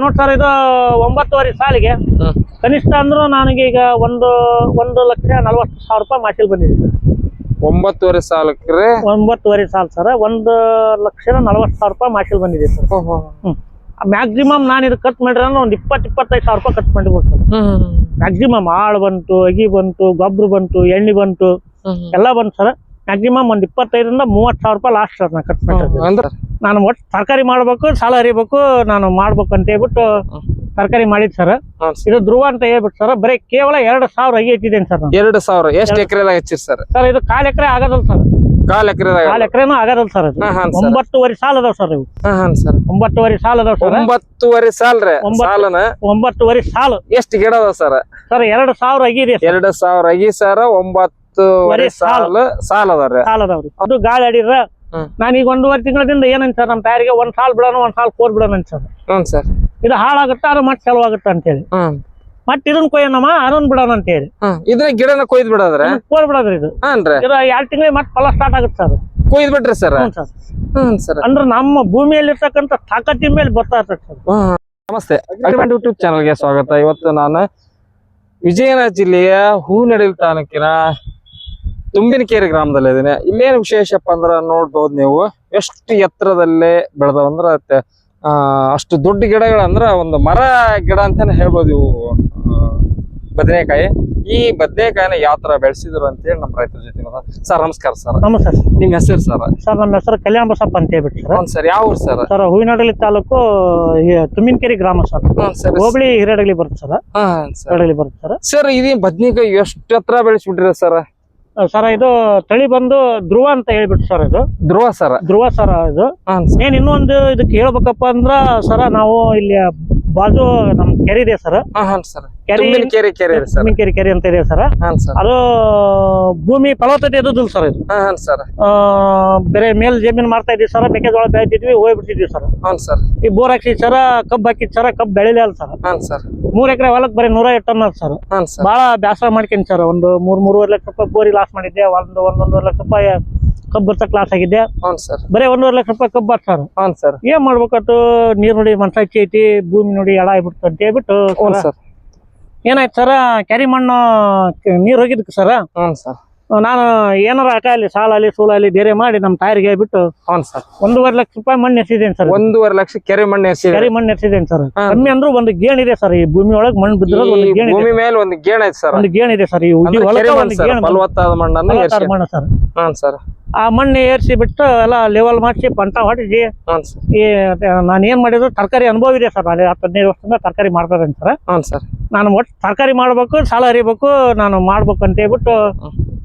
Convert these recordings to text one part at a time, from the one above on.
ನೋಡಿ ಸರ್ ಇದು ಒಂಬತ್ತುವರೆ ಸಾಲಿಗೆ. ಕನಿಷ್ಠ ಅಂದ್ರೂ ನನಗೆ ಈಗ ಒಂದು ಒಂದು ಲಕ್ಷ ನಲವತ್ತು ಸಾವಿರ ರೂಪಾಯಿ ಮಾಸಿಲ್ ಬಂದಿದೆ ಸರ್. ಒಂಬತ್ತುವರೆ ಸಾಲಕ್ರೆ? ಒಂಬತ್ತುವರೆ ಸಾಲ ಸರ್ ಒಂದು ಲಕ್ಷದ ನಲವತ್ತು ಸಾವಿರ ರೂಪಾಯಿ ಮಾಸಿಲ್ ಬಂದಿದೆ ಸರ್. ಮ್ಯಾಕ್ಸಿಮಮ್ ನಾನು ಇದು ಕಟ್ ಮಾಡಿದ್ರೆ ಅಂದ್ರೆ ಒಂದು ಇಪ್ಪತ್ತು ಇಪ್ಪತ್ತೈದು ಸಾವಿರ ರೂಪಾಯಿ ಖರ್ಚು ಮಾಡಿರ್ಬೋದು ಸರ್. ಮ್ಯಾಕ್ಸಿಮಮ್ ಆಳು ಬಂತು ಅಗಿ ಬಂತು ಗೊಬ್ಬರ ಬಂತು ಎಣ್ಣೆ ಬಂತು ಎಲ್ಲ ಬಂತು ಸರ್. ಮ್ಯಾಕ್ಸಿಮಮ್ ಒಂದು ಇಪ್ಪತ್ತೈದರಿಂದ ಮೂವತ್ತು ಸಾವಿರ ರೂಪಾಯಿ ಲಾಸ್ಟ್ ಸರ್ ನಾನು ಖರ್ಚು ಮಾಡಿರೋದು ಅಂದ್ರೆ? ನಾನು ಒಟ್ಟು ತರಕಾರಿ ಮಾಡ್ಬೇಕು ಸಾಲ ಹರಿಬೇಕು ನಾನು ಮಾಡ್ಬೇಕು ಅಂತ ಹೇಳ್ಬಿಟ್ಟು ತರಕಾರಿ ಮಾಡಿದ್ ಸರ್. ಇದು ಧ್ರುವ ಅಂತ ಹೇಳ್ಬಿಟ್ಟು ಸರ್ ಬರೀ ಕೇವಲ ಎರಡು ಸಾವಿರ ಅಗಿ ಇಟ್ಟಿದ್ದೇನೆ ಸರ್ ಎರಡು ಸಾವಿರ. ಎಷ್ಟು ಎಕರೆದಾಗ ಹಚ್ಚಿರ್ ಸರ್? ಸರ್ ಇದು ಕಾಲ್ ಎಕರೆ ಆಗದಲ್ಲ ಸರ್. ಕಾಲ್ ಎಕರೆ ಕಾಲ್ ಎಕರೆನೂ ಆಗದಲ್ಲ ಸರ್ ಒಂಬತ್ತುವರೆ ಸಾಲ ಅದಾವ ಸರ್ ಇವು. ಸರ್. ಒಂಬತ್ತುವರೆ ಸಾಲ ಅದಾವ ಸರ್. ಒಂಬತ್ತುವರೆ ಸಾಲ ಒಂಬತ್ತು. ಸಾಲನ? ಒಂಬತ್ತುವರೆ ಸಾಲ. ಎಷ್ಟು ಗಿಡ ಅದಾವ ಸರ್? ಸರ್ ಎರಡು ಸಾವಿರ ಅಗಿ ಇದೆ ಎರಡ್ ಸಾವಿರ ಅಗಿ ಸರ್ ಒಂಬತ್ತುವರೆ ವರೆ ಸಾಲ್. ಸಾಲ ಅದಾವ್ರಿ ಸಾಲ ಅದಾವ್ರಿ ಅದು ಗಾಳಿ ಅಡಿರ ಹ್ಮ್. ನಾನು ಈಗ ಒಂದೂವರೆ ತಿಂಗಳದಿಂದ ಏನಂತ ಸರ್ ನಮ್ಮ ತಯಾರಿಗೆ ಒಂದ್ ಸಾಲ್ ಬಿಡೋಣ ಒಂದ್ ಸಾಲ್ ಕೋರ್ ಬಿಡೋಣ ಅಂತ ಸರ್. ಹ್ಮ್ ಸರ್. ಇದು ಹಾಳಾಗುತ್ತಾ ಅದು ಮತ್ತೆ ಚಲೋ ಆಗುತ್ತೆ ಅಂತೇಳಿ. ಹ್ಮ್. ಮತ್ತೆ ಇದನ್ನ ಕೊಯ್ಯನಮ್ಮ ಅದನ್ನ ಬಿಡೋಣ ಅಂತೇಳಿ. ಹ್ಮ್. ಇದನ್ನ ಗಿಡನ ಕೊಯ್ದ್ ಬಿಡೋದ್ರೆ? ಕೋರ್ ಬಿಡೋದ್ರಿ ಇದು. ಹಾನ್ರಿ ಇದು ಎರಡು ತಿಂಗಳಿಗೆ ಮತ್ತೆ ಫಲ ಸ್ಟಾರ್ಟ್ ಆಗುತ್ತೆ ಸರ್ ಕೊಯ್ದ್ ಬಿಟ್ರಿ ಸರ್? ಹ್ಞೂ ಸರ್. ಹ್ಮ್ ಸರ್. ಅಂದ್ರೆ ನಮ್ಮ ಭೂಮಿಯಲ್ಲಿರ್ತಕ್ಕಂಥ ತಾಕತ್ತಿನ ಮೇಲೆ ಬರ್ತಾ ಇರ್ತದೆ ಸರ್. ನಮಸ್ತೆ. ಅಗ್ರಿಮೆಂಟ್ ಯೂಟ್ಯೂಬ್ ಚಾನಲ್ಗೆ ಸ್ವಾಗತ. ಇವತ್ತು ನಾನು ವಿಜಯನಗರ ಜಿಲ್ಲೆಯ ಹೂನಡಿಲ್ ತಾಲೂಕಿನ ತುಂಬಿನಕೇರಿ ಗ್ರಾಮದಲ್ಲಿ ಇದ್ದೀನಿ ಇಲ್ಲೇನು ವಿಶೇಷಪ್ಪ ಅಂದ್ರ ನೋಡ್ಬೋದು ನೀವು. ಎಷ್ಟು ಎತ್ತರದಲ್ಲೇ ಬೆಳೆದವಂದ್ರ ಅಷ್ಟು ದೊಡ್ಡ ಗಿಡಗಳಂದ್ರ ಒಂದು ಮರ ಗಿಡ ಅಂತಾನೆ ಹೇಳ್ಬೋದು ಇವು ಬದನೆಕಾಯಿ. ಈ ಬದನೆಕಾಯಿನ ಯಾವ ತರ ಬೆಳೆಸಿದ್ರು ಅಂತೇಳಿ ನಮ್ಮ ರೈತರ ಜೊತೆ ಸರ್ ನಮಸ್ಕಾರ ಸರ್. ನಮಸ್ಕಾರ ನಿಮ್ ಹೆಸರು ಸರ್? ಸರ್ ನಮ್ಮ ಹೆಸರು ಕಲ್ಯಾಣ ಬಸಪ್ಪ ಅಂತ ಹೇಳ್ಬಿಟ್ಟು ಸರ್. ಸರ್ ಯಾವ ಊರು ಸರ್? ಸರ್ ಹೂವಿನಡಲಿ ತಾಲೂಕು ತುಮ್ಮಿನಕೆರೆ ಗ್ರಾಮ ಸರ್. ಹೋಬಳಿ ಹಿರೇಡಗಲಿ ಬರುತ್ತೆ ಸರ್. ಹಿರೇಡಗಲಿ ಬರುತ್ತೆ ಸರ್. ಸರ್ ಇದೀ ಬದನೆಕಾಯಿ ಎಷ್ಟು ಹತ್ರ ಬೆಳೆಸ್ಬಿಟ್ರಿ ಸರ್? ಸರ್ ಇದು ತಳಿ ಬಂದು ಧ್ರುವ ಅಂತ ಹೇಳ್ಬಿಟ್ಟು ಸರ್ ಇದು. ಧ್ರುವ ಸರ್. ಧ್ರುವ ಸರ್ ಇದು. ಏನ್ ಇನ್ನೊಂದು ಇದಕ್ಕೆ ಹೇಳ್ಬೇಕಪ್ಪ ಅಂದ್ರ ಸರ ನಾವು ಇಲ್ಲಿ ಬಾಜು ನಮ್ ಕೆರೆ ಇದೆ ಸರ್. ಸರ್. ಕೆರೆ ಕೆರೆ ಕೆರೆ ಸರ್. ಕೆರೆ ಕೆರೆ ಅಂತ ಇದೆ ಸರ್. ಸರ್. ಅದು ಭೂಮಿ ಫಲವತ್ತತೆ ಇರೋದಿಲ್ಲ ಸರ್ ಇದು. ಸರ್. ಬೇರೆ ಮೇಲ್ ಜಮೀನ್ ಮಾಡ್ತಾ ಇದ್ದೀವಿ ಸರ್ ಮೆಕ್ಕೆಜೋಳ ಬೆಳಿತಿದ್ವಿ ಹೋಗ್ಬಿಡ್ತಿದ್ವಿ ಸರ್. ಹಾಂ ಸರ್. ಈ ಬೋರ್ ಹಾಕಿದ್ ಸರ ಕಬ್ಬ್ ಹಾಕಿದ್ ಸರ ಕಬ್ಬ್ ಬೆಳಿಲಿಲ್ಲ ಸರ್. ಸರ್. ಮೂರ್ ಎಕರೆ ಹೊಲಕ್ ಬರೀ ನೂರ ಟನ್ ಅಲ್ಲ ಸರ್. ಬಹಳ ಬೇಸರ ಮಾಡ್ಕೊಂಡ್ ಸರ್ ಒಂದು ಮೂರ್ ಮೂರುವರೆ ಲಕ್ಷ ರೂಪಾಯಿ ಬೋರಿ ಲಾಸ್ ಮಾಡಿದ್ದೆ ಒಂದು ಒಂದೊಂದೂವರೆ ಲಕ್ಷ ರೂಪಾಯಿ ಕಬ್ಬ್ ಬರ್ತಾ ಕ್ಲಾಸ್ ಆಗಿದ್ದೆ ಸರ್. ಬರೀ ಒಂದೂವರೆ ಲಕ್ಷ ರೂಪಾಯಿ ಕಬ್ಬ್ ಬರ್ತಾರ ಹಾಂ ಸರ್. ಏನ್ ಮಾಡ್ಬೇಕತ್ತು ನೀರ್ ನೋಡಿ ಮನ್ಸಾಕಿ ಐತಿ ಭೂಮಿ ನೋಡಿ ಎಳ ಆಗ್ಬಿಡ್ತು ಅಂತ ಹೇಳ್ಬಿಟ್ಟು ಸರ, ಏನಾಯ್ತು ಸರ್ ಕ್ಯಾರಿ ಮಣ್ಣು ನೀರ್ ಹೋಗಿದ್ಕ ಸರ್ ಹ್ಮ್ ಸರ್. ನಾನು ಏನಾರ ಹಾಕಲಿ ಸಾಲ ಅಲ್ಲಿ ಸೂಲ ಅಲ್ಲಿ ಬೇರೆ ಮಾಡಿ ನಮ್ಮ ತಾಯಿಗೆ ಬಿಟ್ಟು ಹೌನ್ ಸರ್. ಒಂದೂವರೆ ಲಕ್ಷ ರೂಪಾಯಿ ಮಣ್ಣು ಎಸಿದೇನೆ ಸರ್. ಒಂದೂವರೆ ಲಕ್ಷ ಕೆರೆ ಮಣ್ಣು ಎಸಿ ಕೆರೆ ಮಣ್ಣು ಎಸಿದೇನೆ ಸರ್. ಕಮ್ಮಿ ಅಂದ್ರೂ ಒಂದು ಗೇಣ್ ಇದೆ ಸರ್. ಈ ಭೂಮಿ ಒಳಗೆ ಮಣ್ಣು ಬಿದ್ದಿರೋದು ಒಂದು ಗೇಣ್ ಭೂಮಿ ಮೇಲೆ ಒಂದು ಗೇಣ ಐತೆ ಸರ್. ಒಂದು ಗೇಣ್ ಇದೆ ಸರ್. ಈ ಉಡಿ ಒಂದು ಗೇಣ್ ಫಲವತ್ತಾದ ಮಣ್ಣನ್ನು ಮಣ್ಣು ಸರ್. ಹಾಂ ಸರ್. ಆ ಮಣ್ಣು ಏರ್ಸಿ ಬಿಟ್ಟು ಎಲ್ಲ ಲೆವೆಲ್ ಮಾಡಿಸಿ ಪಂಟ ಹೊಡಿಸಿ ಈ ನಾನು ಏನ್ ಮಾಡಿದ್ರು ತರಕಾರಿ ಅನುಭವ ಇದೆ ಸರ್. ಅಲ್ಲಿ ಹತ್ತು ಹದಿನೈದು ವರ್ಷದಿಂದ ತರಕಾರಿ ಮಾಡ್ತಾರೆ ಸರ್. ಹಾಂ ಸರ್. ನಾನು ಒಟ್ಟು ತರಕಾರಿ ಮಾಡ್ಬೇಕು ಸಾಲ ಹರಿಬೇಕು ನಾನು ಮಾಡ್ಬೇಕು ಅಂತ ಹೇಳ್ಬಿಟ್ಟು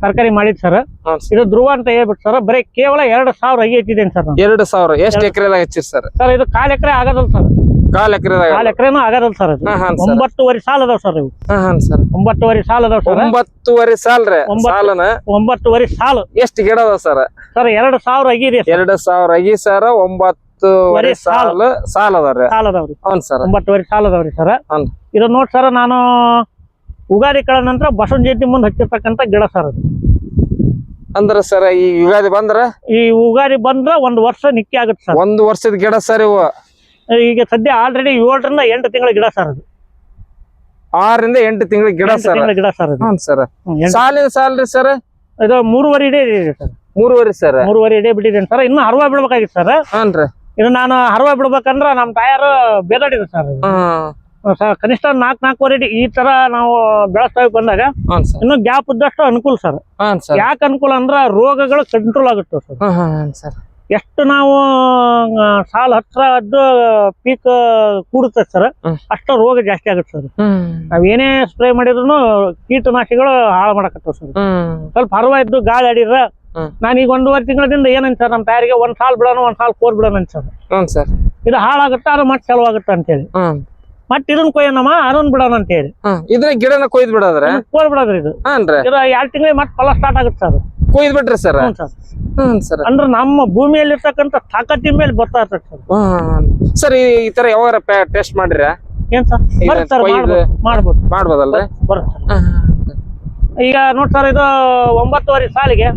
ತರಕಾರಿ ಮಾಡಿದ್ ಸರ್ ಇದು ಧ್ರುವ ಅಂತ ಹೇಳ್ಬಿಟ್ಟು ಸರ್ ಬರೀ ಕೇವಲ ಎರಡು ಸಾವಿರ ಅಗಿ ಇಟ್ಟಿದ್ದೇನೆ ಸರ್ ಎರಡು ಸಾವಿರ. ಎಷ್ಟು ಎಕರೆದಾಗ ಹಚ್ಚಿರ್ ಸರ್ ಸರ್ ಇದು ಕಾಲ್ ಎಕರೆ ಆಗದಲ್ ಸರ್ ಕಾಲ್ ಎಕರೆ ಕಾಲ್ ಎಕರೆನೂ ಆಗದಲ್ ಸರ್ ಹಾ, ಹಾಂ ಸರ್ ಒಂಬತ್ತುವರೆ ಸಾಲ ಅದಾವ ಸರ್ ಇವು. ಹಾಂ ಸರ್ ಒಂಬತ್ತುವರೆ ಸಾಲ ಅದಾವ ಸರ್ ಒಂಬತ್ತುವರೆ ಸಾಲ್ರಿ ಒಂಬತ್ತು. ಸಾಲನ. ಒಂಬತ್ತುವರೆ ಸಾಲ. ಎಷ್ಟು ಗಿಡ ಅದಾವ ಸರ್ ಸರ್ ಎರಡು ಸಾವಿರ ಅಗಿ ಇದೆ ಎರಡು ಸಾವಿರ ಅಗಿ ಸರ್ ಒಂಬತ್ತುವರೆ ವರೆ ಸಾಲ್. ಸಾಲ ಸಾಲ ಅದಾವ್ರಿ ಸಾಲ ಅದಾವ್ರಿ ಸರ್ ಒಂಬತ್ತುವರೆ ಸಾಲ ಅದಾವ್ರಿ ಸರ್ ಹ್ಮ್. ಇದು ನೋಡ್ ಸರ್ ನಾನು ಉಗಾದಿ ಕಳೆದ ನಂತರ ಬಸವನ ಜಯಂತಿ ಮುಂದೆ ಹಚ್ಚಿರ್ತಕ್ಕಂಥ ಗಿಡ ಸರ್ ಅದು. ಅಂದ್ರ ಸರ್ ಈ ಯುಗಾದಿ ಬಂದ್ರ? ಈ ಉಗಾದಿ ಬಂದ್ರ ಒಂದ್ ವರ್ಷ ನಿಕ್ಕಿ ಆಗುತ್ತೆ ಸರ್. ಒಂದು ವರ್ಷದ ಗಿಡ ಸರ್ ಇವು? ಈಗ ಸದ್ಯ ಆಲ್ರೆಡಿ ಏಳರಿಂದ ಎಂಟು ತಿಂಗಳ ಗಿಡ ಸರ್ ಅದು. ಆರರಿಂದ ಎಂಟು ತಿಂಗಳ ಗಿಡ ಎಂಟು ಸರ್? ತಿಂಗಳ ಗಿಡ ಸರ್ ಅದು. ಹ್ಞೂ ಸರ್. ಹ್ಮ್, ಎಂಟು- ಸಾಲಿನ ಸಾಲ್ರಿ ಸರ್? ಇದು ಮೂರುವರೆ ಇಡೇ ಇದೆ ಸರ್. ಮೂರುವರೆ ಸರ್? ಮೂರುವರೆ ಇಡೇ ಬಿಟ್ಟಿದ್ದೇನೆ ಸರ್. ಇನ್ನು ಹರವ ಬಿಡ್ಬೇಕಾಗಿತ್ತು ಸರ್. ಹಾನ್ರಿ ಇದು ನಾನು ಹರವ ಬಿಡ್ಬೇಕಂದ್ರ ನಮ್ಮ ತಾಯಾರು ಬೇದಾಡಿದ್ರು ಸರ್. ಹ್ಮ್. ಸರ್ ಕನಿಷ್ಠ ನಾಲ್ಕು ನಾಲ್ಕೂವರೆ ಅಡಿ ಈ ತರ ನಾವು ಬೆಳೆಸ್ತಾ ಬಂದಾಗ ಇನ್ನು ಗ್ಯಾಪ್ ಇದ್ದಷ್ಟು ಅನುಕೂಲ ಸರ್. ಯಾಕೆ ಅನುಕೂಲ ಅಂದ್ರ ರೋಗಗಳು ಕಂಟ್ರೋಲ್ ಆಗುತ್ತೆ ಸರ್. ಎಷ್ಟು ನಾವು ಸಾಲ ಹತ್ರ ಅದ್ದು ಪೀಕ್ ಕೂಡುತ್ತೆ ಸರ್. ಅಷ್ಟು ರೋಗ ಜಾಸ್ತಿ ಆಗುತ್ತೆ ಸರ್. ನಾವೇನೇ ನಾವ್ ಏನೇ ಸ್ಪ್ರೇ ಮಾಡಿದ್ರು ಕೀಟನಾಶಿಗಳು ಹಾಳು ಮಾಡಕತ್ತವ ಸರ್. ಸ್ವಲ್ಪ ಹರವ ಇದ್ದು ಗಾಳಿ ಆಡಿದ್ರ. ನಾನು ಈಗ ಒಂದೂವರೆ ತಿಂಗಳದಿಂದ ಏನಂತ ಸರ್ ನಮ್ಮ ತಯಾರಿಗೆ ಒಂದ್ ಸಾಲ್ ಬಿಡೋಣ ಒಂದ್ ಸಾಲ್ ಕೋರ್ ಬಿಡೋಣ ಅಂತ ಸರ್. ಇದು ಹಾಳಾಗುತ್ತೆ ಅದು ಮತ್ತೆ ಚಲೋ ಆಗುತ್ತೆ ಅಂತೇಳಿ. ಮತ್ತೆ ಇದನ್ನ ಕೊಯ್ಯೋಣಮ್ಮ ಅದನ್ ಬಿಡೋಣ ಅಂತ ಹೇಳಿ ಇದನ್ನ ಗಿಡನ ಕೊಯ್ದ್ ಬಿಡೋದ್ರ? ಕೋರ್ ಬಿಡೋದ್ರಿ ಇದು. ಇದು ಎರಡು ತಿಂಗಳಿಗೆ ಮತ್ತೆ ಫಲ ಸ್ಟಾರ್ಟ್ ಆಗುತ್ತೆ ಸರ್. ಕೊಯ್ದ್ ಬಿಟ್ರಿ ಸರ್? ಸರ್. ಅಂದ್ರೆ ನಮ್ಮ ಭೂಮಿಯಲ್ಲಿರ್ತಕ್ಕಂಥ ತಾಕತ್ತಿನ ಮೇಲೆ ಬರ್ತಾ ಇರ್ತದೆ ಸರ್. ಸರ್ ಈ ತರ ಯಾವಾಗ ಟೆಸ್ಟ್ ಮಾಡ್ರಿ ಏನ್ ಸರ್? ಕೊಯ್ದು- ಮಾಡ್ಬೋದು ಮಾಡ್ಬೋದಲ್ರಿ? ಈಗ ನೋಡ್ ಸರ್ ಇದು ಒಂಬತ್ತುವರೆ ಸಾಲಿಗೆ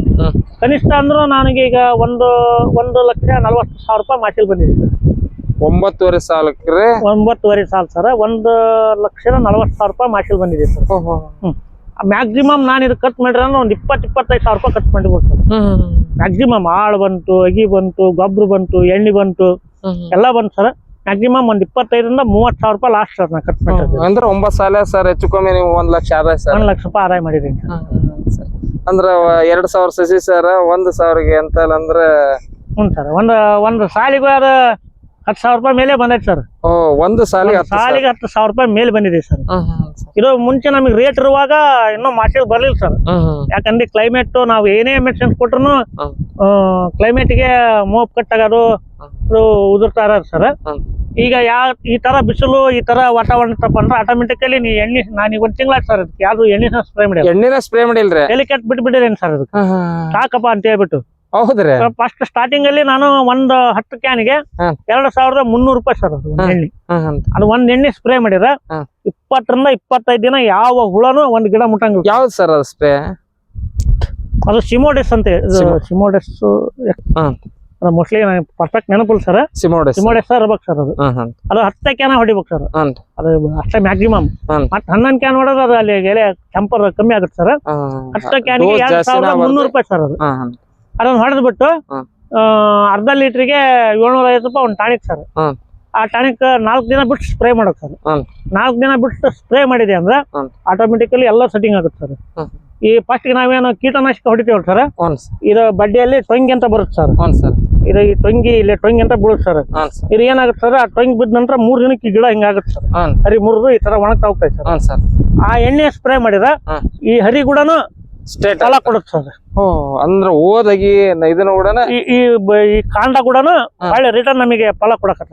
ಕನಿಷ್ಠ ಅಂದ್ರೂ ನನಗೆ ಈಗ ಒಂದು ಒಂದು ಲಕ್ಷ ನಲ್ವತ್ತು ಸಾವಿರ ರೂಪಾಯಿ ಮಾಸಿಲ್ ಬಂದಿದೆ ಸರ್. ಒಂಬತ್ತುವರೆ ಸಾಲಕ್ರೆ? ಒಂಬತ್ತುವರೆ ಸಾಲ ಸರ್. ಒಂದು ಲಕ್ಷದ ನಲವತ್ತು ಸಾವಿರ ರೂಪಾಯಿ ಮಾಸಿಲ್ ಬಂದಿದೆ ಸರ್. ಮ್ಯಾಕ್ಸಿಮಮ್ ನಾನು ಇದು ಕಟ್ ಮಾಡಿರ ಅಂದ್ರೆ ಒಂದು ಇಪ್ಪತ್ತು ಇಪ್ಪತ್ತೈದು ಸಾವಿರ ರೂಪಾಯಿ ಕಟ್ ಮಾಡಿರ್ಬೋದು ಸರ್. ಮ್ಯಾಕ್ಸಿಮಮ್ ಆಳು ಬಂತು ಅಗಿ ಬಂತು ಗೊಬ್ಬರ ಬಂತು ಎಣ್ಣೆ ಬಂತು ಎಲ್ಲ ಬಂತು ಸರ್. ಮ್ಯಾಕ್ಸಿಮಮ್ ಒಂದು ಇಪ್ಪತ್ತೈದರಿಂದ ಮೂವತ್ತು ಸಾವಿರ ರೂಪಾಯಿ ಲಾಸ್ಟ್ ಸರ್ ನಾನು ಖರ್ಚು ಮಾಡಿದ್ದೆ ಅಂದ್ರೆ ಒಂಬತ್ತು ಸಾಲ ಸರ್ ಹೆಚ್ಚು ಕಮ್ಮಿ ನೀವು ಒಂದ್ ಲಕ್ಷ ಆದಾಯ ಸರ್. ಒಂದು ಲಕ್ಷ ರೂಪಾಯಿ ಆದಾಯ ಮಾಡಿದ್ರಿ ಸರ್. ಅಂದ್ರ ಎರಡ್ ಸಾವಿರ ಸಸಿ ಸರ್ ಒಂದ್ ಸಾವಿರಗೆ ಅಂತ ಅಂದ್ರೆ ಹ್ಞೂ ಸರ್. ಒಂದು ಒಂದು ಸಾಲಿಗೆ ಅದು ಹತ್ತು ಸಾವಿರ ರೂಪಾಯಿ ಮೇಲೆ ಬಂದೈತೆ ಸರ್. ಒಂದು ಸಾಲಿಗೆ ಸಾಲಿಗೆ ಹತ್ತು ಸಾವಿರ ರೂಪಾಯಿ ಮೇಲೆ ಬಂದಿದೆ ಸರ್. ಇದು ಮುಂಚೆ ನಮಗೆ ರೇಟ್ ಇರುವಾಗ ಇನ್ನೂ ಮಾರ್ಕೆಟ್ ಬರಲಿಲ್ಲ ಸರ್. ಯಾಕಂದ್ರೆ ಕ್ಲೈಮೇಟ್ ನಾವು ಏನೇ ಮೆಡಿಸಿನ್ಸ್ ಕೊಟ್ರು. ಕ್ಲೈಮೇಟ್ಗೆ ಮೋಪ್ ಕಟ್ಟಾಗೋದು ಅದು ಉದುರ್ತಾ ಇರೋದು ಸರ್. ಈಗ ಯಾ ಈ ತರ ಬಿಸಿಲು ಈ ತರ ವಾತಾವರಣ ತಪ್ಪ ಅಂದ್ರೆ ಆಟೋಮೆಟಿಕಲಿ ನೀ ಎಣ್ಣೆ ನಾನು ಈಗ ಒಂದು ತಿಂಗಳ ಸರ್ ಅದಕ್ಕೆ ಯಾವ್ದು ಎಣ್ಣೆನ ಸ್ಪ್ರೇ ಮಾಡಿ ಎಣ್ಣಿನ ಸ್ಪ್ರೇ ಮಾಡಿಲ್ರಿ? ಡೆಲಿಕೇಟ್ ಬಿಟ್ಬಿಟ್ಟಿದ್ದೇನೆ ಸರ್ ಅದಕ್ಕೆ ಸಾಕಪ್ಪ ಅಂತ ಹೇಳ್ಬಿಟ್ಟು ಹೌದ್ರಿ. ಫಸ್ಟ್ ಸ್ಟಾರ್ಟಿಂಗ್ ಅಲ್ಲಿ ನಾನು ಒಂದ್ ಹತ್ತು ಕ್ಯಾನ್ಗೆ ಎರಡ್ ಎರಡು ಸಾವಿರದ ಮುನ್ನೂರು ರೂಪಾಯಿ ಸರ್ ಅದು ಒಂದ್ ಹ್ಮ್. ಎಣ್ಣೆ. ಅದು ಒಂದ್ ಎಣ್ಣೆ ಸ್ಪ್ರೇ ಮಾಡಿದ್ರೆ. ಇಪ್ಪತ್ತರಿಂದ ಇಪ್ಪತ್ತೈದು ದಿನ ಯಾವ ಹುಳನು ಒಂದ್ ಗಿಡ ಮುಟ್ಟಂಗಿಲ್ಲ ಯಾವ್ದು ಸರ್ ಅದು ಸ್ಪ್ರೇ ಅದು ಸಿಮೋಡಿಸ್ ಅಂತ ಸಿಮೋಡಿಸ್ ಮೋಸ್ಟ್ಲಿ ಪರ್ಫೆಕ್ಟ್ ನೆನಪಿಲ್ಲ ಸರ್. ಸಿಮೋಡಿಸ್ ಸಿಮೋಡೆಸ್ ಇರ್ಬೇಕು ಸರ್ ಅದು. ಅದು ಹತ್ತ ಕ್ಯಾನ್ ಹೊಡಿಬೇಕು ಸರ್. ಅದು ಅಷ್ಟೇ ಮ್ಯಾಕ್ಸಿಮಮ್. ಮತ್ತೆ ಹನ್ನೊಂದು ಕ್ಯಾನ್ ಹೊಡೋದು ಅದು ಅಲ್ಲಿ ಎಲೆ ಕೆಂಪರ್ ಕಮ್ಮಿ ಆಗುತ್ತೆ ಸರ್. ಹತ್ತ ಕ್ಯಾನ್ ಎರಡ್ ಸಾವಿರದ. ಮುನ್ನೂರು ರೂಪಾಯಿ ಸರ್ ಅದು. ಅದನ್ನ ಹೊಡೆದು ಬಿಟ್ಟು ಹ್ಮ್. ಅರ್ಧ ಲೀಟ್ರಿಗೆ ಏಳ್ನೂರ ಐವತ್ತು ರೂಪಾಯಿ ಒಂದು ಟಾನಿಕ್ ಸರ್. ಆ ಟಾನಿಕ್ ನಾಲ್ಕು ದಿನ ಬಿಟ್ಟು ಸ್ಪ್ರೇ ಮಾಡೋದು ಸರ್. ನಾಲ್ಕು ದಿನ ಬಿಟ್ಟು ಸ್ಪ್ರೇ ಮಾಡಿದೆ ಅಂದ್ರೆ. ಆಟೋಮೆಟಿಕಲಿ ಎಲ್ಲ ಸೆಟ್ಟಿಂಗ್ ಆಗುತ್ತೆ ಸರ್. ಈ ಫಸ್ಟ್ ನಾವೇನು ಕೀಟನಾಶಕ ಹೊಡಿತೇವಲ್ಲ ಸರ್? ಇದು ಬಡ್ಡಿಯಲ್ಲಿ ಟೊಂಗಿ ಅಂತ ಬರುತ್ತೆ ಸರ್. ಸರ್. ಇದು ಈ ಟೊಂಗಿ ಇಲ್ಲಿ ಟೊಂಗಿ ಅಂತ ಬೀಳುತ್ತೆ ಸರ್. ಇದು ಏನಾಗುತ್ತೆ ಸರ್? ಆ ಟೊಂಗಿ ಬಿದ್ದ ನಂತರ ಮೂರು ದಿನಕ್ಕೆ ಗಿಡ ಹಿಂಗಾಗುತ್ತೆ ಸರ್. ಹರಿ ಮುರಿದು ಈ ತರ ಒಣಗ್ತಾ ಹೋಗ್ತಾ ಸರ್. ಆ ಎಣ್ಣೆ ಸ್ಪ್ರೇ ಮಾಡಿದ ಈ ಹರಿ ಗುಡನು ಸ್ಟೇಟ್ ಫಲ ಕೊಡುತ್ತೆ ಅಂದ್ರ ಓದಾಗಿ ಇದನ್ನ ಕೂಡ ಈ ಈ ಕಾಂಡ ಕೂಡ ಒಳ್ಳೆ ರಿಟರ್ನ್ ನಮಗೆ ಫಲ ಕೊಡಕತ್ತ.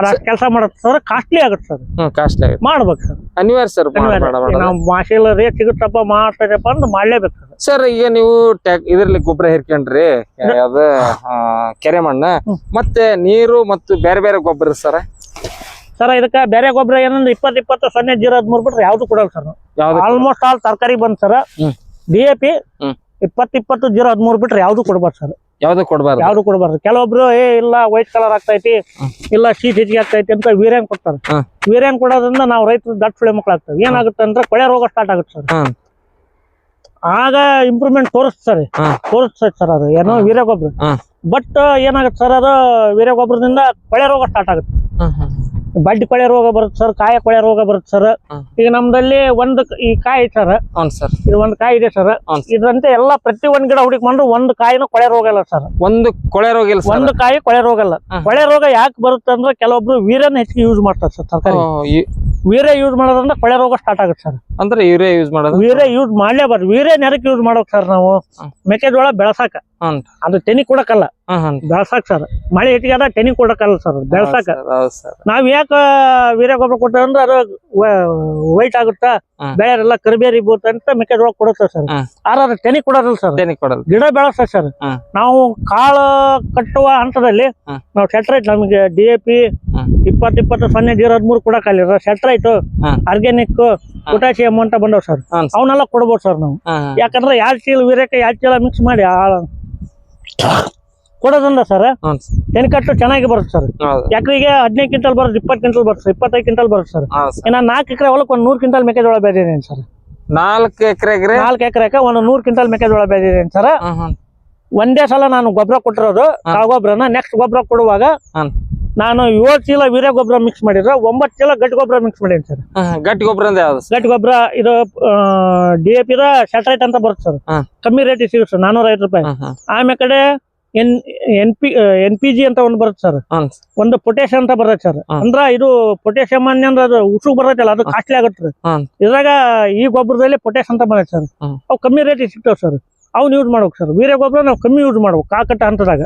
ಅದ್ರ ಕೆಲಸ ಮಾಡುತ್ತೆ ಸರ್ ಕಾಸ್ಟ್ಲಿ ಆಗುತ್ತೆ ಸರ್ ಕಾಸ್ಟ್ಲಿ ಆಗುತ್ತೆ. ಮಾಡ್ಬೇಕು ಸರ್ ಅನಿವಾರ್ಯ. ಸರ್ ನಾವು ಮಾಸಿಲ್ ರೇಟ್ ಸಿಗುತ್ತಪ್ಪ ಮಾಡ್ತದಪ್ಪ ಅಂದ್ರೆ ಮಾಡ್ಲೇಬೇಕು ಸರ್ ಸರ್ ಈಗ ನೀವು ಇದ್ರಲ್ಲಿ ಗೊಬ್ಬರ ಹಿರ್ಕೊಂಡ್ರಿ ಯಾವ್ದು ಕೆರೆ ಮಣ್ಣ ಮತ್ತೆ ನೀರು ಮತ್ತು ಬೇರೆ ಬೇರೆ ಗೊಬ್ಬರ ಸರ್? ಸರ್ ಇದಕ್ಕೆ ಬೇರೆ ಗೊಬ್ಬರ ಏನಂದ್ರೆ ಇಪ್ಪತ್ತು ಇಪ್ಪತ್ತು ಸೊನ್ನೆ ಜೀರೋ ಹದಿಮೂರು ಬಿಟ್ರೆ ಯಾವ್ದು ಕೊಡಲ್ಲ ಸರ್ ಆಲ್ಮೋಸ್ಟ್ ಆಲ್ ತರಕಾರಿ ಬಂದ್ sir. DAP D A P. ಇಪ್ಪತ್ತು ಇಪ್ಪತ್ತು ಜೀರೋ ಹದಿಮೂರು ಬಿಟ್ರೆ ಯಾವ್ದು ಕೊಡ್ಬಾರ್ದು ಸರ್. ಯಾವ್ದು ಕೊಡ್ಬಾರ್ದು? ಯಾವ್ದು ಕೊಡಬಾರ್ದು. ಕೆಲವೊಬ್ರು ಏ ಇಲ್ಲ ವೈಟ್ ಕಲರ್ ಆಗ್ತೈತಿ ಇಲ್ಲ ಶೀಟ್ ಹೆಚ್ಚಿಗೆ ಆಗ್ತೈತಿ ಅಂತ ವೀರ್ಯನ್ ಕೊಡ್ತಾರೆ. ವೀರ್ಯನ್ ಕೊಡೋದ್ರಿಂದ ನಾವು ರೈತರು ದಟ್ ಸುಳಿ ಮಕ್ಕಳಾಗ್ತವೆ ಏನಾಗುತ್ತೆ ಅಂದ್ರೆ ಕೊಳೆ ರೋಗ ಸ್ಟಾರ್ಟ್ ಆಗುತ್ತೆ ಸರ್. ಆಗ ಇಂಪ್ರೂವ್ಮೆಂಟ್ ತೋರಿಸ್ತಾರೆ. ತೋರಿಸ್ತೈತೆ ಸರ್ ಅದು. ಏನೋ ವೀರ್ಯ ಗೊಬ್ಬರ ಬಟ್ ಏನಾಗುತ್ತೆ ಸರ್ ಅದು ವೀರ್ಯ ಗೊಬ್ಬರದಿಂದ ಕೊಳೆ ರೋಗ ಸ್ಟಾರ್ಟ್ ಆಗುತ್ತೆ. ಬಡ್ಡಿ ಕೊಳೆ ರೋಗ ಬರುತ್ತೆ ಸರ್ ಕಾಯ ಕೊಳೆ ರೋಗ ಬರುತ್ತೆ ಸರ್ ಈಗ ನಮ್ದಲ್ಲಿ ಒಂದ್ ಈ ಕಾಯಿ ಸರ್ ಸರ್ ಇದು ಒಂದ್ ಕಾಯಿ ಇದೆ ಸರ್. ಇದ್ರಂತೆ ಎಲ್ಲಾ ಪ್ರತಿ ಒಂದ್ ಗಿಡ ಹುಡುಕೊಂಡ್ರೆ ಒಂದ್ ಕಾಯಿನ ಕೊಳೆ ರೋಗ ಇಲ್ಲ ಸರ್ ಒಂದು ಕೊಳೆ ರೋಗ ಇಲ್ಲ ಒಂದ್ ಕಾಯಿ ಕೊಳೆ ರೋಗ ಇಲ್ಲ. ಕೊಳೆ ರೋಗ ಯಾಕೆ ಬರುತ್ತೆ ಅಂದ್ರೆ ಕೆಲವೊಬ್ರು ವೀರ್ಯನ ಹೆಚ್ಚಿಗೆ ಯೂಸ್ ಮಾಡ್ತಾರೆ ಸರ್ ತರಕಾರಿ. ವೀರ್ಯ ಯೂಸ್ ಮಾಡೋದ್ರಿಂದ ಕೊಳೆ ರೋಗ ಸ್ಟಾರ್ಟ್ ಆಗುತ್ತೆ ಸರ್ ಅಂದ್ರೆ ಯೂರಿಯಾ ಯೂಸ್ ಮಾಡೋದು? ವೀರ್ಯ ಯೂಸ್ ಮಾಡ್ಲೇಬಾರ್ದು. ವೀರ್ಯ ನೆರಕ್ ಯೂಸ್ ಮಾಡೋಕ್ ಸರ್ ನಾವು. ಮೆಕ್ಕೆಜೋಳ ಬೆಳಸಾಕ. ಅದು ತೆನಿ ಕೊಡಕಲ್ಲ. ಬೆಳ್ಸಾಕ್ ಸರ್ ಮಳೆ ಹೆಚ್ಚಿಗೆ ಆದ ತೆನಿ ಕೊಡಕಲ್ಲ ಸರ್ ಬೆಳಸಾಕ. ನಾವ್ ಯಾಕ ವೀರ್ಯ ಗೊಬ್ಬರ ಕೊಟ್ಟ ಅಂದ್ರೆ ಅದು ವೈಟ್ ಆಗುತ್ತಾ? ಹ್ಮ್. ಬೆಳೆಯರೆಲ್ಲ ಕರಿಬೇರಿ ಬೂತ್ ಅಂತ ಮೆಕ್ಕೆಜೋಳ ಕೊಡುತ್ತೆ ಸರ್. ಆದ್ರೆ ಅದು ತೆನಿ ಕೊಡೋದಿಲ್ಲ ಸರ್ ತೆನಿ ಕೊಡಲ್ಲ ಗಿಡ ಬೆಳಸ ಸರ್ ನಾವು ಕಾಳು ಕಟ್ಟುವ ಹಂತದಲ್ಲಿ. ನಾವು ಸೆಟ್ರೈಟ್ ನಮಗೆ ಡಿ ಎ ಪಿ ಇಪ್ಪತ್ ಇಪ್ಪತ್ತು ಸೊನ್ನೆ ಜೀರೋ ಹದಿಮೂರು ಸೆಟ್ರೈಟ್. ಆರ್ಗ್ಯಾನಿಕ್ ಪೊಟ್ಯಾಸಿಯಂ ಅಂತ ಬಂದವ್ ಸರ್. ಅವನ್ನೆಲ್ಲ ಕೊಡ್ಬೋದು ಸರ್ ನಾವು. ಯಾಕಂದ್ರೆ ಎರಡು ಚೀಲ ವೀರ್ಯಕ್ಕೆ ಎರಡು ಚೀಲ ಮಿಕ್ಸ್ ಮಾಡಿ ಕೊಡೋದ್ರಿಂದ ಸರ್ ತೆನಕಟ್ಟು ಸರ್. ತೆನಿಕಟ್ಟು ಚೆನ್ನಾಗಿ ಬರುತ್ತೆ ಸರ್ ಹೌದು. ಎಕರೆಗೆ ಹದಿನೈದು ಕ್ವಿಂಟಲ್ ಬರುತ್ತೆ ಇಪ್ಪತ್ತು ಕ್ವಿಂಟಲ್ ಬರುತ್ತೆ ಇಪ್ಪತ್ತೈದು ಕ್ವಿಂಟಲ್ ಬರುತ್ತೆ ಸರ್ ಇನ್ನ ಸರ್ ಇನ್ನು ನಾಲ್ಕು ಎಕರೆ ಹೊಲಕ್ಕೆ ಒಂದು ನೂರು ಕ್ವಿಂಟಲ್ ಮೆಕ್ಕೆಜೋಳ ಬೆಳೆದಿದ್ದೀನಿ ಸರ್ ನಾಲ್ಕು ಎಕರೆಗೆ ನಾಲ್ಕು ಎಕರೆಗೆ ಒಂದು ನೂರು ಕ್ವಿಂಟಲ್ ಮೆಕ್ಕೆಜೋಳ ಬೆಳೆದಿದ್ದೀನಿ ಸರ್ ಒಂದೇ ಸಲ ನಾನು ಗೊಬ್ಬರ ಕೊಟ್ಟಿರೋದು ಆ ಗೊಬ್ಬರನ ನೆಕ್ಸ್ಟ್ ಗೊಬ್ಬರ ಕೊಡುವಾಗ. ನಾನು ಏಳು ಚೀಲ ವೀರ್ಯ ಗೊಬ್ಬರ ಮಿಕ್ಸ್ ಮಾಡಿದ್ರೆ ಒಂಬತ್ತು ಚೀಲ ಗಟ್ಟಿ ಗೊಬ್ಬರ ಮಿಕ್ಸ್ ಮಾಡೀನಿ ಸರ್. ಗಟ್ಟಿ ಗೊಬ್ಬರ ಅಂದ್ರೆ ಯಾವ್ದು ಗಟ್ಟಿ ಗೊಬ್ಬರ ಇದು ಡಿ ಎ ಪಿರ ಸ್ಯಾಟರೈಟ್ ಅಂತ ಬರುತ್ತೆ ಸರ್. ಕಮ್ಮಿ ರೇಟ್ ಸಿಗುತ್ತೆ ಸರ್ ನಾನೂರ ಐದು ರೂಪಾಯಿ. ಆಮೇಲೆ ಕಡೆ N N P N P G ಅಂತ ಒಂದು ಬರುತ್ತೆ ಸರ್ ಒಂದು ಪೊಟ್ಯಾಷಿಯಂ ಅಂತ ಬರುತ್ತೆ ಸರ್. ಅಂದ್ರ ಇದು ಪೊಟ್ಯಾಷಿಯಂ ಅಂದ್ರೆ ಅದು ಉಸು ಬರತ್ತಲ್ಲ ಅದು ಕಾಸ್ಟ್ಲಿ ಆಗುತ್ತೆ. ಇದ್ರಾಗ ಈ ಗೊಬ್ಬರದಲ್ಲಿ ಪೊಟ್ಯಾಷ್ ಅಂತ ಬರುತ್ತೆ ಸರ್. ಅವು ಕಮ್ಮಿ ರೇಟ್ ಸಿಗ್ತಾವೆ ಸರ್ ಅವ್ನು ಯೂಸ್ ಮಾಡ್ಬೇಕು ಸರ್ ವೀರ್ಯ ಗೊಬ್ಬರ ನಾವು ಕಮ್ಮಿ ಯೂಸ್ ಮಾಡ್ಬೇಕು ಕಾಕಟ್ಟ ಹಂತದಾಗ.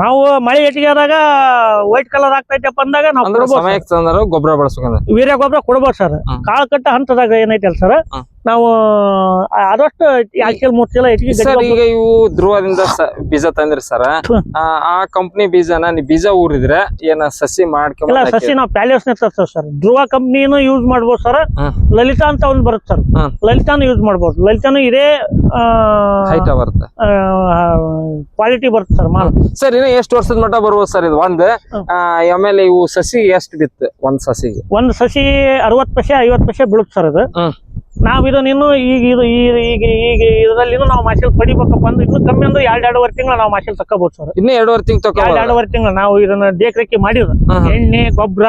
ನಾವು ಮಳೆ ಹೆಚ್ಚಿಗೆ ಆದಾಗ ವೈಟ್ ಕಲರ್ ಆಗ್ತೈತಪ್ಪ ಅಂದಾಗ ನಾವು ಕೊಡ್ಬೋದು ಸರ್. ಸಮಯಕ್ಕೆ ತಂದ್ರು ಗೊಬ್ಬರ ಬಳಸ್ಕೊಂಡ್ರೆ ವೀರ್ಯ ಗೊಬ್ಬರ ಕೊಡ್ಬೋದು ಸರ್. ಕಾಳು ಕಟ್ಟ ಹಂತದಾಗ ಏನೈತಲ್ಲ ಸರ್. ನಾವು ಆದಷ್ಟು ಯಾಕೆ ಮೂರ್ತಿಲ್ಲ ಹೆಚ್ಚಿಗೆ ಸರ್ ಈಗ ಇವು ಧ್ರುವದಿಂದ ಬೀಜ ತಂದ್ರಿ ಸರ್. ಆ ಕಂಪ್ನಿ ಬೀಜನ ನೀವು ಬೀಜ ಊರಿದ್ರೆ ಏನ ಸಸಿ ಮಾಡ್ಕೊಂಡು ಸಸಿ ನಾವು ಪ್ಯಾಲೇಸ್ ತರ್ತೇವೆ ಸರ್. ಧ್ರುವ ಕಂಪ್ನಿನೂ ಯೂಸ್ ಮಾಡ್ಬೋದು ಸರ್. ಲಲಿತಾ ಅಂತ ಒಂದು ಬರುತ್ತೆ ಸರ್. ಲಲಿತಾನು ಯೂಸ್ ಮಾಡ್ಬೋದು. ಲಲಿತಾನು ಇದೇ ಬರುತ್ತೆ ಕ್ವಾಲಿಟಿ ಬರುತ್ತೆ ಸರ್ ಮಾಲ್. ಸರ್ ಇನ್ನ ಎಷ್ಟು ವರ್ಷದ ಮಟ್ಟ ಬರ್ಬೋದು ಸರ್ ಇದು? ಒಂದ್. ಆಮೇಲೆ ಇವು ಸಸಿ ಎಷ್ಟು ಬಿತ್ತು ಒಂದ್ ಸಸಿಗೆ? ಒಂದ್ ಸಸಿ ಅರವತ್ ಪೈಸೆ ಐವತ್ ಪೈಸೆ ಬೀಳುತ್ತೆ ಸರ್ ಹ್ಮ್. ನಾವ್ ಇದನ್ನ ಇನ್ನು ಈಗ ಇದು ಈ- ಈಗ ಈಗ ಇದರಲ್ಲಿ ನಾವು ಮಾಸಿಲ್ ಪಡಿಬೇಕಪ್ಪ ಅಂದ್ರೆ ಇನ್ನು ಕಮ್ಮಿ ಅಂದ್ರೆ ಎರಡ್ ಎರಡುವರೆ ತಿಂಗಳು ನಾವು ಮಾಸಿಲ್ ತಕೋಬಹುದು ಸರ್. ಇನ್ನು ಎರಡುವರೆ ತಿಂಗ್ ಎರಡ್ ತಗೊಂಡ್ ಎರಡುವರೆ ತಿಂಗಳು ನಾವು ಇದನ್ನ ದೇಖರೇಖೆ ಮಾಡಿದ್ರೆ. ಎಣ್ಣೆ ಗೊಬ್ಬರ.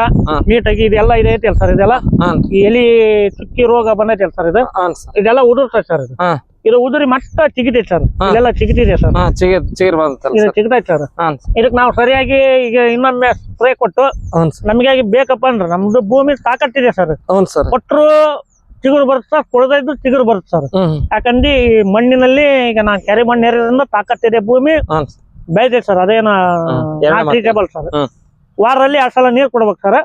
ನೀಟಾಗಿ ಇದೆಲ್ಲ ಇದೈತಿ ಸರ್ ಇದೆಲ್ಲ? ಎಲಿ ಚುಕ್ಕಿ ರೋಗ ಬಂದೈತಿ ಸರ್ ಇದು? ಇದೆಲ್ಲ ಉದುರ್ತೈತೆ ಸರ್ ಇದು. ಇದು ಉದುರಿ ಮತ್ತೆ ಚಿಗಿತೈತೆ ಸರ್. ಇದೆಲ್ಲ ಚಿಗಿತಿದೆ ಸರ್. ಇದು ಚಿಗಿತೈತೆ ಸರ್. ಹಾನ್ ನಾವು ಸರಿಯಾಗಿ ಈಗ ಇನ್ನೊಮ್ಮೆ ಸ್ಪ್ರೇ ಕೊಟ್ಟು ನಮ್ಗಾಗಿ ಬೇಕಪ್ಪ ಅಂದ್ರೆ ನಮ್ದು ಭೂಮಿ ತಾಕತ್ತಿದೆ ಸರ್. ಕೊಟ್ಟರು ಚಿಗುರು ಬರುತ್ತೆ ಸರ್? ಕೊಡದಿದ್ದು ಚಿಗುರು ಬರುತ್ತೆ ಸರ್. ಯಾಕಂದ್ರೆ ಈ ಮಣ್ಣಿನಲ್ಲಿ ಈಗ ನಾನು ಕೆರೆ ಮಣ್ಣು ಏರಿದ್ರಿಂದ ತಾಕತ್ತಿದೆ ಭೂಮಿ. ಹಾನ್ ಸರ್. ಅದೇನ ಟ್ರೀಟೇಬಲ್ ಸರ್. ವಾರದಲ್ಲಿ ಎರಡ್ ಸಲ ನೀರ್ ಕೊಡ್ಬೇಕು ಸರ್.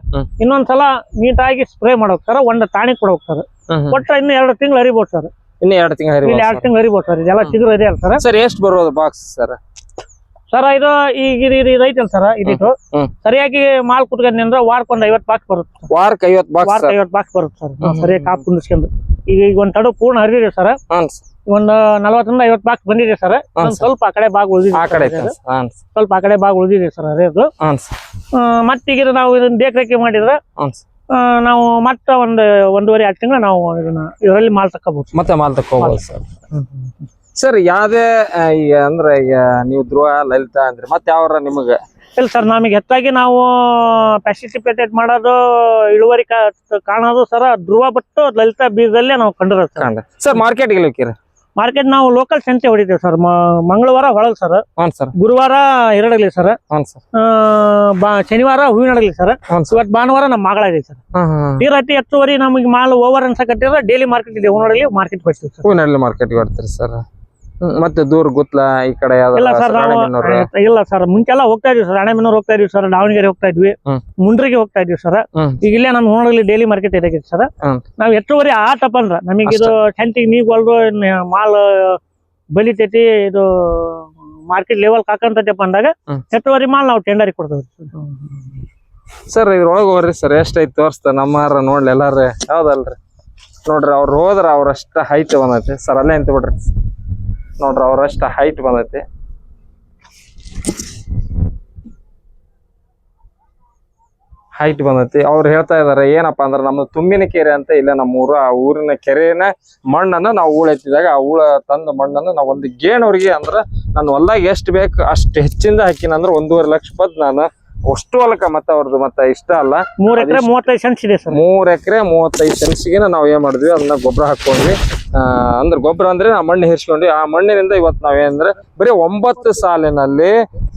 ಇನ್ನೊಂದ್ಸಲ ನೀಟಾಗಿ ಸ್ಪ್ರೇ ಮಾಡ್ಬೇಕು ಸರ್ ಒಂದು ಟಾಣಿಕ್ ಕೊಡ್ಬೇಕು ಸರ್. ಕೊಟ್ರೆ ಇನ್ನು ಎರಡು ತಿಂಗಳು ಹರಿಬೋದು ಸರ್. ಇನ್ನು ಎರಡು ತಿಂಗಳು ಎರಡು ತಿಂಗಳು ಹರಿಬೋದು ಸರ್ ಇದೆಲ್ಲ ಚಿಗುರು ಇದೆ ಸರ್. ಸರ್ ಎಷ್ಟು ಬರೋದು ಬಾಕ್ಸ್ ಸರ್? ಸರ್ ಇದು ಈಗ ಇದು ಐತಲ್ಲ ಸರ್? ಇದಿಟ್ಟು ಸರಿಯಾಗಿ ಮಾಲ್ ಕುಟ್ಕೊಂಡ್ರೆ ವಾರಕ್ಕೆ ಒಂದ್ ಐವತ್ ಬಾಕ್ಸ್ ಬರುತ್ತೆ ವಾರ್ಕ್ ವಾರಕ್ಕೆ ಐವತ್ ಬಾಕ್ಸ್ ಐವತ್ ಬಾಕ್ಸ್ ಬರುತ್ತೆ ಸರ್. ಸರಿಯಾಗಿ ಕಾಪ್ ಕುಂದಿಸ್ಕೊಂಡು. ಈಗ ಈಗ ಒಂದ್ ತಡು ಪೂರ್ಣ ಹರಿದಿದೆ ಸರ್. ಒಂದ್ ನಲವತ್ತರಿಂದ ಐವತ್ ಬಾಕ್ಸ್ ಬಂದಿದೆ ಸರ್. ಸ್ವಲ್ಪ ಆ ಕಡೆ ಭಾಗ ಉಳಿದಿದೆ ಆ ಕಡೆ ಅದೇ ಐತೆ ಸರ್. ಸ್ವಲ್ಪ ಆ ಕಡೆ ಭಾಗ ಉಳಿದಿದೆ ಸರ್ ಅದೇ ಅದು ಹಾನ್ ಸರ್ ಮತ್ತೀಗ ನಾವು ಇದನ್ನ ದೇಖರೇಖೆ ಮಾಡಿದ್ರೆ ನಾವು ಮತ್ತೆ ಒಂದ್ ಒಂದೂವರೆ ಎರಡು ತಿಂಗಳ ನಾವು ಇದನ್ನ ಇದರಲ್ಲಿ ಮಾಲ್ ತಕೋಬಹುದು ಮತ್ತೆ ಮಾಲ್ ತಕೋಬಹುದು ಸರ್. ಸರ್ ಯಾವ್ದೇ ಈಗ ಅಂದ್ರೆ ಈಗ ನೀವು ಧ್ರುವ ಲಲಿತಾ ಅಂದ್ರೆ ಮತ್ತೆ ಯಾವ್ರ ನಿಮಗೆ? ಇಲ್ಲ ಸರ್ ನಮಗೆ ಹೆಚ್ಚಾಗಿ ನಾವು ಪ್ಯಾಸಿಟಿಪೇಟೆಡ್ ಮಾಡೋದು ಇಳುವರಿ ಕಾಣೋದು ಸರ್ ಧ್ರುವ ಬಿಟ್ಟು ಲಲಿತಾ ಬೀಜದಲ್ಲೇ ನಾವು ಕಂಡಿರೋದು ಸರ್. ಮಾರ್ಕೆಟ್ಗೆ ಹೋಗ್ತೀರಿ? ಮಾರ್ಕೆಟ್ ನಾವು ಲೋಕಲ್ ಸಂತೆ ಹೊಡಿತೇವೆ ಸರ್ ಮಂಗಳವಾರ ಹೊಳಲ್ ಸರ್. ಸರ್. ಗುರುವಾರ ಎರಡಲಿ ಸರ್. ಸರ್. ಶನಿವಾರ ಹೂವಿನಡಗಲಿ ಸರ್. ಹ್ಞೂ ಸರ್. ಇವತ್ತು ಭಾನುವಾರ ನಮ್ಮ ಮಗಳಾಗಿ ಸರ್. ತೀರ ಅತಿ ಹೆಚ್ಚುವರಿ ನಮಗೆ ಮಾಲ್ ಓವರ್ ಅನ್ಸಕತ್ತಿದ್ರೆ ಡೈಲಿ ಮಾರ್ಕೆಟ್ ಇದೆ ಹೂವಿನ ಮಾರ್ಕೆಟ್ ಬರ್ತೀವಿ ಸರ್. ಹೂವಿನಹಳ್ಳಿ ಮಾರ್ಕೆಟ್ ಬರ್ತೀರಿ ಸರ್? ಮತ್ತೆ ದೂರ ಗುತ್ಲ ಈ ಕಡೆ ಇಲ್ಲ ಸರ್ ನಾವು ಯಾವ್ದಾರ ಇಲ್ಲ ಸರ್ ಮುಂಚೆಲ್ಲ ಹೋಗ್ತಾ ಇದೀವಿ ಸರ್ ಹಣೆಮನೂರ್ ಹೋಗ್ತಾ ಇದೀವಿ ಸರ್ ದಾವಣಗೆರೆ ಹೋಗ್ತಾ ಇದ್ವಿ. ಮುಂಡ್ರಿಗೆ ಹೋಗ್ತಾ ಇದೀವಿ ಸರ್. ಈಗ ಇಲ್ಲೇ ನಮ್ಮ ಹೋಣಲ್ಲಿ ಡೈಲಿ ಮಾರ್ಕೆಟ್ ಇದೆ ಸರ್. ನಾವ್ ನಾವು ಹೆಚ್ಚುವರಿ ಆತಪ್ಪ ಅಂದ್ರ ನಮಗೆ ಇದು ಸಂತಿಗೆ ನೀವ್ ಹೊಲ್ದು ಮಾಲ್ ಬಲಿತೈತಿ ಇದು ಮಾರ್ಕೆಟ್ ಲೆವೆಲ್ ಕಾಕಂತೈತಪ್ಪ ಅಂದಾಗ. ಹೆಚ್ಚುವರಿ ಮಾಲ್ ನಾವು ಟೆಂಡರಿಗೆ ಕೊಡ್ತೇವೆ ಸರ್. ಇದ್ರೊಳಗೆ ಹೋಗ್ರಿ ಸರ್ ಎಷ್ಟೈತಿ ತೋರಿಸ್ತ ನಮ್ಮರ ನೋಡ್ಲಿ ಎಲ್ಲಾರ ಯಾವ್ದಲ್ರಿ ನೋಡ್ರಿ ಅವ್ರು ಹೋದ್ರ ಅವ್ರಷ್ಟ ಹೈಟ್ ಬಂದೈತಿ ಸರ್ ಅಲ್ಲೇ ಅಂತ ಬಿಡ್ರಿ ನೋಡ್ರಿ ಅವ್ರಷ್ಟ ಹೈಟ್ ಬಂದೈತಿ. ಹೈಟ್ ಬಂದೈತಿ. ಅವ್ರು ಹೇಳ್ತಾ ಇದಾರೆ ಏನಪ್ಪಾ ಅಂದ್ರೆ ನಮ್ದು ತುಂಬಿನ ಕೆರೆ ಅಂತ ಇಲ್ಲ ನಮ್ಮ ಊರ ಆ ಊರಿನ ಕೆರೆನ ಮಣ್ಣನ್ನು ನಾವು ಹೂಳೆತ್ತಿದಾಗ ಆ ಹೂಳ ತಂದ ಮಣ್ಣನ್ನು ನಾವು ಒಂದು ಗೇಣವ್ರಿಗೆ ಅಂದ್ರೆ ನನ್ನ ಹೊಲ್ದಾಗ ಎಷ್ಟು ಬೇಕು ಅಷ್ಟು ಹೆಚ್ಚಿಂದ ಹಾಕಿನ ಅಂದ್ರೆ ಒಂದೂವರೆ ಲಕ್ಷ ಪದ್ ನಾನು ಅಷ್ಟು ಹೊಲಕ್ಕ ಮತ್ತೆ ಅವ್ರದ್ದು ಮತ್ತೆ ಇಷ್ಟ ಅಲ್ಲ. ಮೂರ್ ಎಕರೆ ಮೂವತ್ತೈದು ಸೆನ್ಸ್ ಇದೆ ಸರ್. ಮೂರ್ ಎಕರೆ ಮೂವತ್ತೈದು ಸೆನ್ಸ್ಗೆ ನಾವು ಏನ್ ಮಾಡಿದ್ವಿ ಅದನ್ನ ಗೊಬ್ಬರ ಹಾಕೊಂಡ್ವಿ ಅಂದ್ರೆ ಗೊಬ್ಬರ ಅಂದ್ರೆ ಆ ಮಣ್ಣು ಹೇರ್ಸ್ಕೊಂಡ್ವಿ. ಆ ಮಣ್ಣಿನಿಂದ ಇವತ್ತು ನಾವೇನಂದ್ರೆ ಬರೀ ಒಂಬತ್ತು ಸಾಲಿನಲ್ಲಿ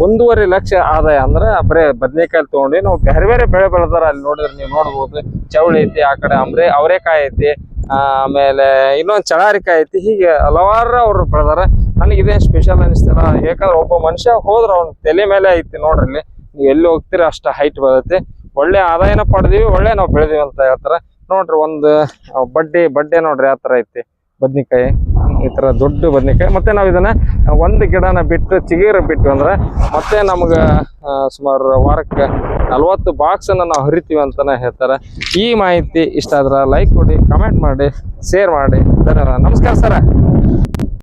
ಒಂದೂವರೆ ಲಕ್ಷ ಆದಾಯ ಅಂದ್ರೆ ಬರೀ ಬದನೆಕಾಯಿ ತಗೊಂಡ್ವಿ. ನಾವು ಬೇರೆ ಬೇರೆ ಬೆಳೆ ಬೆಳೆದಾರ ಅಲ್ಲಿ ನೋಡಿದ್ರೆ ನೀವು ನೋಡ್ಬೋದು. ಚವಳಿ ಐತಿ, ಆ ಕಡೆ ಅಂದ್ರೆ ಅವರೆಕಾಯಿ ಐತಿ ಆಮೇಲೆ ಇನ್ನೊಂದು ಚಳಾರಿಕಾಯಿ ಐತಿ. ಹೀಗೆ ಹಲವಾರು ಅವ್ರು ಬೆಳೆದಾರ. ನನಗೆ ಇದೇನ್ ಸ್ಪೆಷಲ್ ಅನಿಸ್ತಾರ ಯಾಕಂದ್ರೆ ಒಬ್ಬ ಮನುಷ್ಯ ಹೋದ್ರೆ ಅವ್ನ ತಲೆ ಮೇಲೆ ಐತಿ ನೋಡ್ರಿ ನೀವು ಎಲ್ಲಿ ಹೋಗ್ತೀರ ಅಷ್ಟ ಹೈಟ್ ಬರುತ್ತೆ ಒಳ್ಳೆ ಆದಾಯನ ಪಡೆದಿವಿ, ಒಳ್ಳೆ ನಾವು ಬೆಳೆದಿವಿ ಅಂತ ಹೇಳ್ತಾರ. ನೋಡ್ರಿ ಒಂದು ಬಡ್ಡಿ, ಬಡ್ಡೆ ನೋಡ್ರಿ ಆ ಥರ ಐತಿ. ಬದ್ನಿಕಾಯಿ, ಈ ತರ ದೊಡ್ಡ ಬದ್ನಿಕಾಯಿ. ಮತ್ತೆ ನಾವು ಇದನ್ನ ಒಂದು ಗಿಡನ ಬಿಟ್ಟು ಚಿಗೀರ ಬಿಟ್ಟು ಅಂದ್ರೆ ಮತ್ತೆ ನಮ್ಗ ಸುಮಾರು ವಾರಕ್ಕೆ ನಲ್ವತ್ತು ಬಾಕ್ಸ್ ಅನ್ನ ನಾವು ಹರಿತೀವಿ ಅಂತಾನೆ ಹೇಳ್ತಾರೆ. ಈ ಮಾಹಿತಿ ಇಷ್ಟ ಆದ್ರೆ ಲೈಕ್ ಕೊಡಿ ಕಮೆಂಟ್ ಮಾಡಿ ಶೇರ್ ಮಾಡಿ. ಧನ್ಯವಾದ. ನಮಸ್ಕಾರ ಸರ.